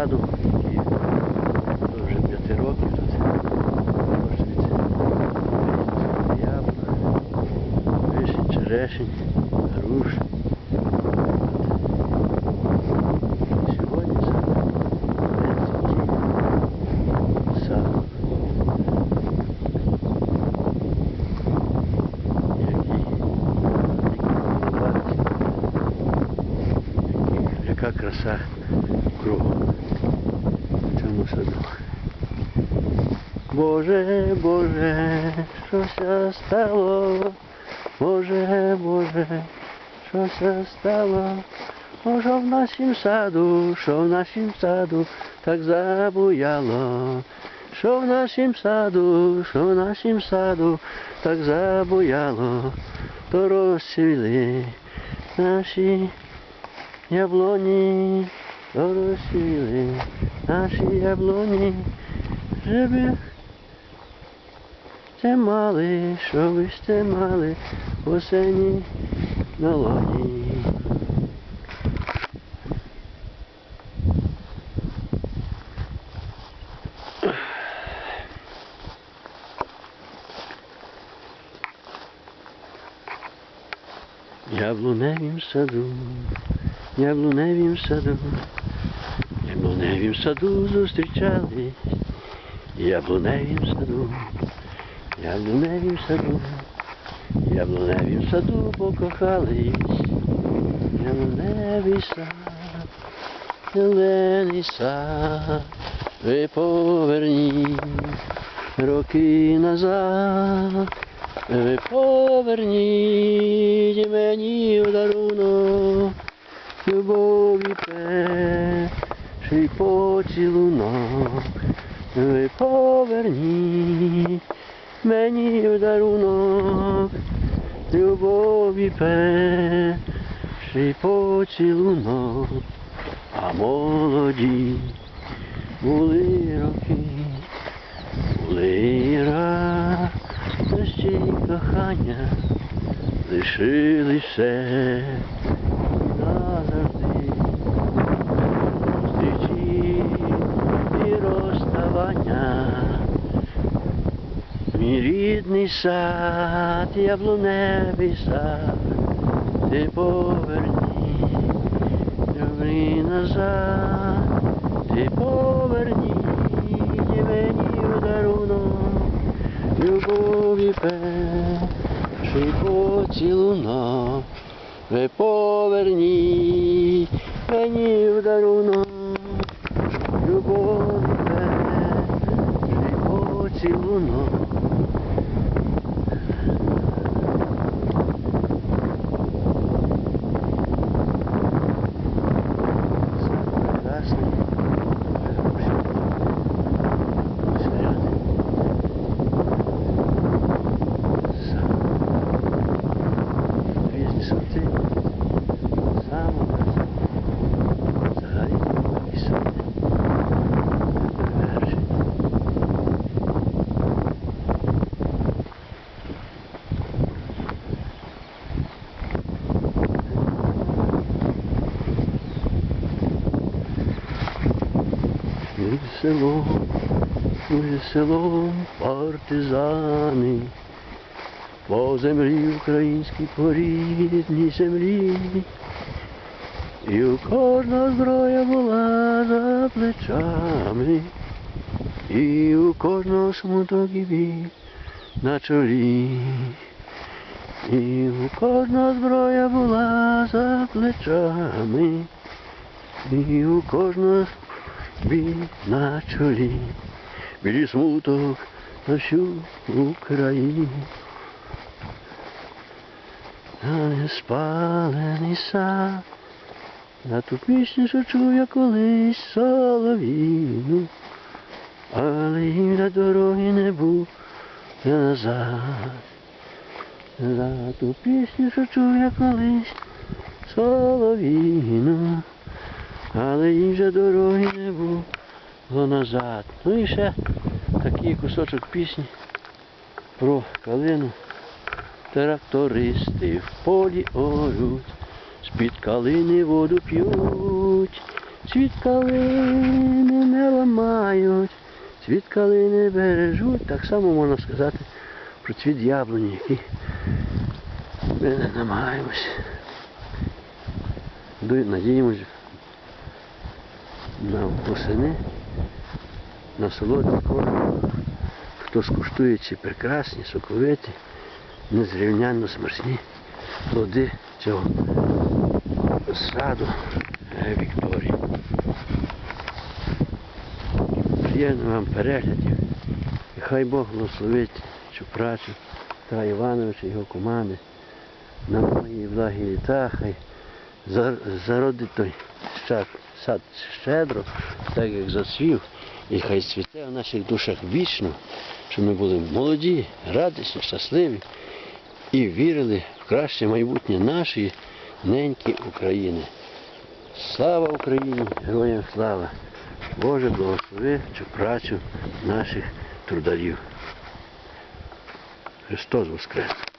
саду, і вже 5 років тут. Вирощується яблук, вишень, черешень. Краса кругом. Цьому саду. Боже, Боже, щося стало, Боже, Боже, щося стало, О, що в нашім саду, що в нашім саду так забуяло, що в нашім саду, що в нашім саду так забуяло, то розцвіли наші яблоні, то наші яблоні, żeby це мали, що ви ж мали в осені на лоні. Яблуневім саду, яблуневім саду, яблуневім саду зустрічались, яблуневім саду, яблуневім саду, яблуневім саду покохались, яблуневий сад, зелений сад, ви поверніть роки назад. Ви поверніть мені в дарунок любові перший поцілунок. Ви поверніть мені в дарунок любові перший поцілунок. А молоді були роки, були радості кохання, лишили Мій рідний сад, яблуневий сад, ти поверні, люби назад, ти поверні мені в дарунок, любові перший поцілунок, ви поверні мені в дарунок, любові перший поцілунок. Прекрасний. Заряд. Різні сорти. Саме краса. Взагалі і сорти. Перший. Ми село, ми село партизани, по землі українській, по рідній землі. І у кожного зброя була за плечами, і у кожного смуток і біль на чолі. І у кожного зброя була за плечами, і у кожного біль на чолі, білі смуток на всю Україну. А не спалений сад, на ту пісню, що чув я колись соловіну, але їм за дороги не був назад. За ту пісню, що чув я колись соловіну, але їм же дороги не було назад. Ну і ще такий кусочок пісні про калину. Трактористи в полі орють, з-під калини воду п'ють, цвіт калини не ламають, цвіт калини бережуть. Так само можна сказати про цвіт яблуні, який Ми не намагаємось. Ду- Надіємось на восени, насолоду хто скуштує ці прекрасні, соковиті, незрівнянно смачні плоди цього саду е, Вікторії. Приємно вам переглядів. І хай Бог благословить цю працю та Івановича його команди на мої благі літа, хай зародить той ща- сад щедро, так як зацвів, і хай цвіте в наших душах вічно, щоб ми були молоді, радісні, щасливі і вірили в краще майбутнє нашої неньки України. Слава Україні! Героям слава! Боже благослови цю працю наших трударів. Христос Воскрес!